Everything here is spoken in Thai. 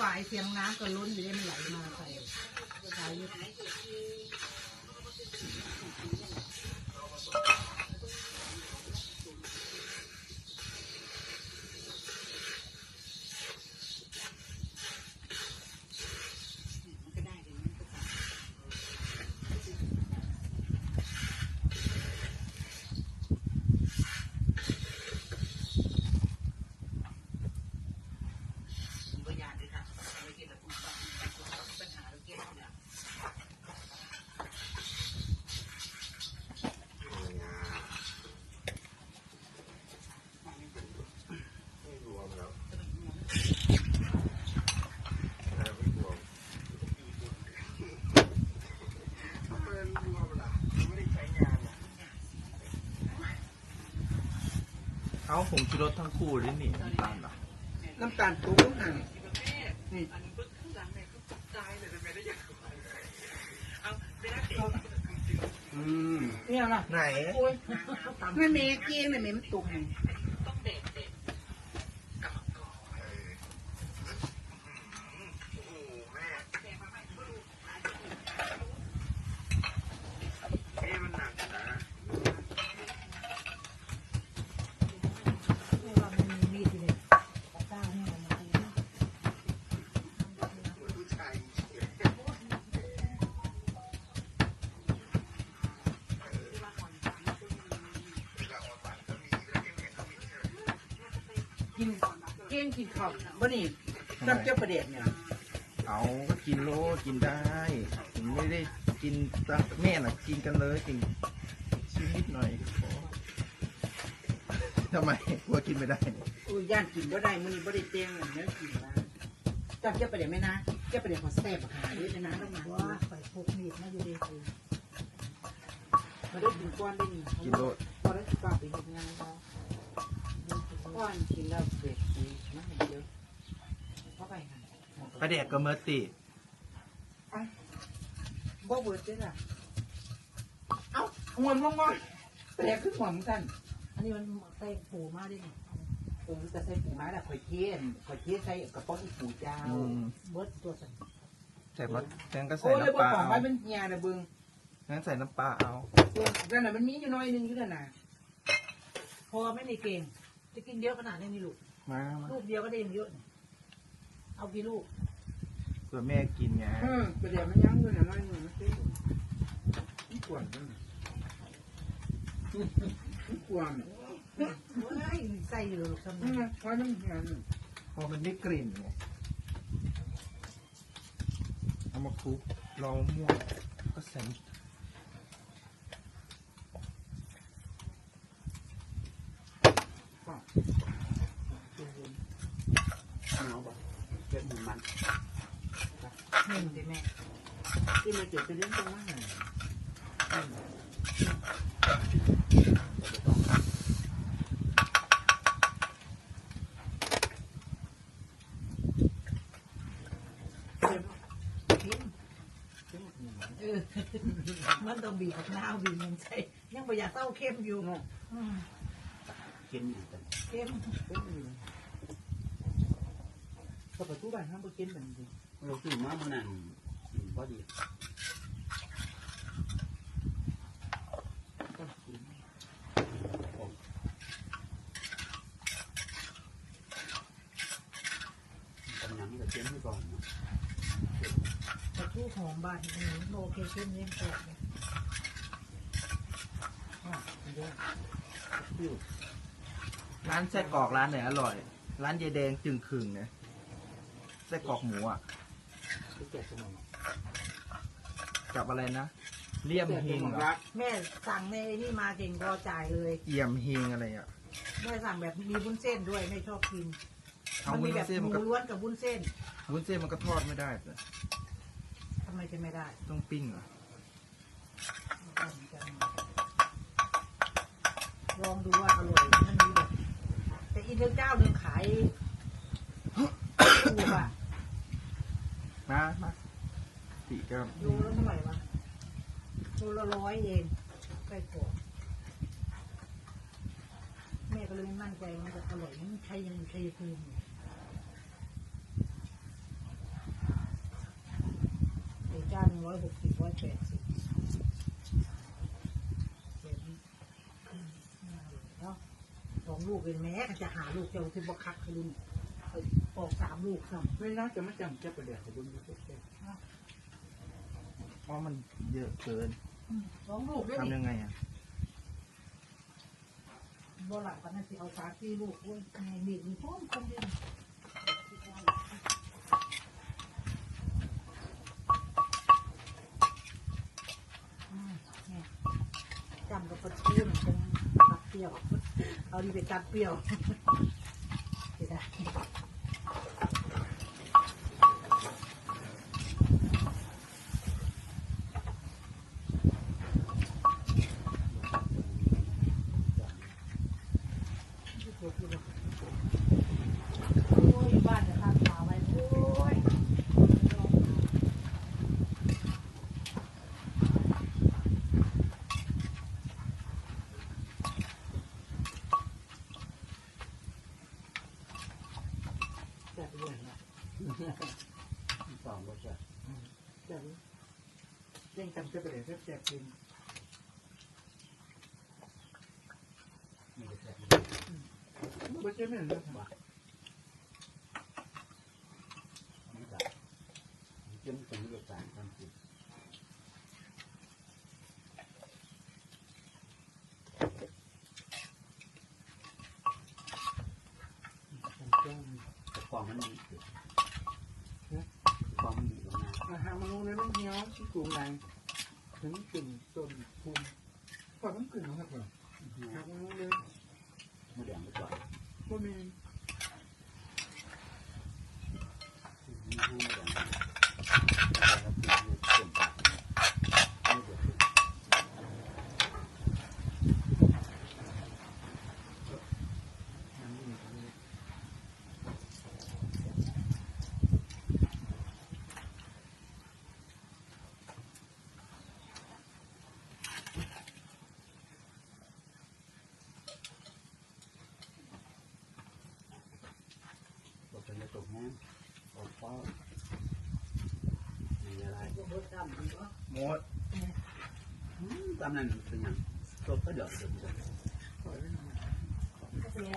ฝ่ายเสียงน้ำก็ล้นอยู่ได้มันไหลมาใส่สายยึด ไม่รวมแล้วไม่รวมทำไมรวมล่ะไม่ได้ใช้งานล่ะ เอาผงชูรสทั้งคู่เลยนี่น้ำตาลเหรอน้ำตาลปุ๊บน่ะนี่อืมเนี่ยนะไหนโอ้ยไม่เมย์เกี้ยงเลยเมย์มันตุกไง เอ๊ะมันหนักนะ ไม่ว่ามันมีมีดอยู่เลยตะกร้าเนี่ยมันมา เหมือนผู้ชายเวลาออกบัตรก็มีแล้วเอ็มเอ็มก็มีใช่ไหม กินเกี้ยงกินข้าวบ่นี่น้ำเจ้าประเด็ดเนี่ยเอาก็กินโลกินได้ถึงไม่ได้กินตักแม่น่ะกินกันเลยกินชิ้นนิดหน่อยพอทำไมกลัวกินไม่ได้เนี่ยอุ้ยย่านกินบ่ได้มื้อนี้บ่ได้เตียงเนื้อกินนะจับเจ้าประเด็ดไหมนะเจ้าประเด็ดขอแซ่บขายด้วยนะต้องมาว่าใส่พกมีดมาอยู่ดีคือมาได้กินก้อนได้นี่กินโลพอได้กินก้อนไปเฮ็ดงานแล้ว ก้อนกินแล้วเผ็ดดีมากเยอะเข้าไปค่ะกระเดกกระเมิดติบ่เบิดเด้อล่ะเอ้าหวมงงๆแต่คือหวมกันอันนี้มันใส่ปูมาดิเออจะใส่ปูม้าแต่ข่อยเทียนข่อยเทียนใส่กระป๋องอีปูเจ้าอืมเบิดตัวสั่นใส่มะแทงก็ใส่โอ้เลยน้ำบ่ปลาของเอาไว้เป็นเฮียนะเบึงงั้นใส่น้ำปลาเอาเออนั่นน่ะมันมีอยู่น้อยหนึงอยู่นั่นน่ะพอไม่มีเก่ง จะกินเยอะขนาดนี้มีลูก มามาลูกเดียวก็ได้ยังเยอะเอากี่ลูก เพื่อแม่กินไงเออประเดี๋ยวมันยังอยู่น่ะน้อยหนึงมันสิมันกวนจังมันกวนเฮ้ยใส่อยู่ลูกทำไมอืมเพราะมันเฮียนพอมันได้กลิ่นไงเอามาคลุกรอมะม่วงก็ใส่ เอาบ่เก็บ มันมันหนึ่งสิแม่ที่มันเก็บไปเลี้ยงตรงนั้นน่ะเก็บกินเก็บมันมันเออมันต้องบีบมะนาวบีบมันใส่ยังไม่อยากเต้าเข้มอยู่เนาะอืมกินอยู่แต่เข้มเก็บมันอยู่ ก็ประตูบ้านห้ามบ่กินแบบนี้เราซื้อมาเมื่อนั้นอืมพอดีต้องกินกำลังจะเตรียมไว้ก่อนเนาะแต่ทู่หอมบานอืมโอเคเข้มเลี้ยงแปลกเลยอะกินเยอะร้านไส้กรอกร้านไหนอร่อย ร้านยายแดงจึงขึงเนี่ย ไส้กรอกหมูอะไปแกะสมองกับอะไรนะเลี่ยมแกะเฮสงมองเหรอรักแม่สั่งในนี่มาเก่งพอจ่ายเลยเอี่ยมเฮงอะไรอะแม่สั่งแบบมีวุ้นเส้นด้วยไม่ชอบกินเอามันวุ้มีนแบบเส้นหมันมูก็ล้วนกับวุ้นเส้นวุ้นเส้นมันก็ทอดไม่ได้เลยทำไมจะไม่ได้ต้องปิ้งเหรอลองดูว่าอร่อยมันมีแบบแต่อีกเจ้าหนึ่งขายถูกอะ มามาสี่แก้วโลละเท่าไหร่วะดูละร้อยเยนไก่กรอบแม่ก็เลยมั่นใจมันจะอร่อยมันใช้ยังใช้คืนเดี๋ยวจ้าร้อยหกสิบร้อยแปดสิบสองลูกเป็นแม่จะหาลูกเจ้าที่บกคักคืน ออกสามลูกซ้ไม่น่าจะมาจำเจ็บประเดี๋ยวบุญดูเจ็บเพราะมันเยอะเกินำสองลูกด้วยทำยังไงอะบ่หลังกันนั่นสิเอาสามสี่ลูกโอ้ยแม่มีดมีพร้อมคนเดียวอืมเนี่ยจำกับปลาทูมันเป็นตัดเปรี้ยว เอาดีไปตัดเปรี้ยวเสียดาย โอ้ยบ้านจะทำขาไว้โอ้ยจั ดเลยนะสองก็จะจัดเลยเล่นจำเจ็บปเดี๋ยวเจ็บเจ็บจริงไม่ได้เจ็บไม่ใช่ไม่เห็นนะไม่ได้เจ็บตรงนี้ก็ต่างกันสิฟอง มันดีฟองมันดีตรงนั้นอาหารมันลงในมันเหี้ยวที่กลุ่มไหนถึงกลิ่นต้นภูมิพอต้องกลิ่นนะครับผมหามันรู้เลยมาแดงไปก่อนก็มีมีให้มาแดงแล้วก็เป็นปากไม่เดือด ก็เป็นตกแห้งออกฟ้ามี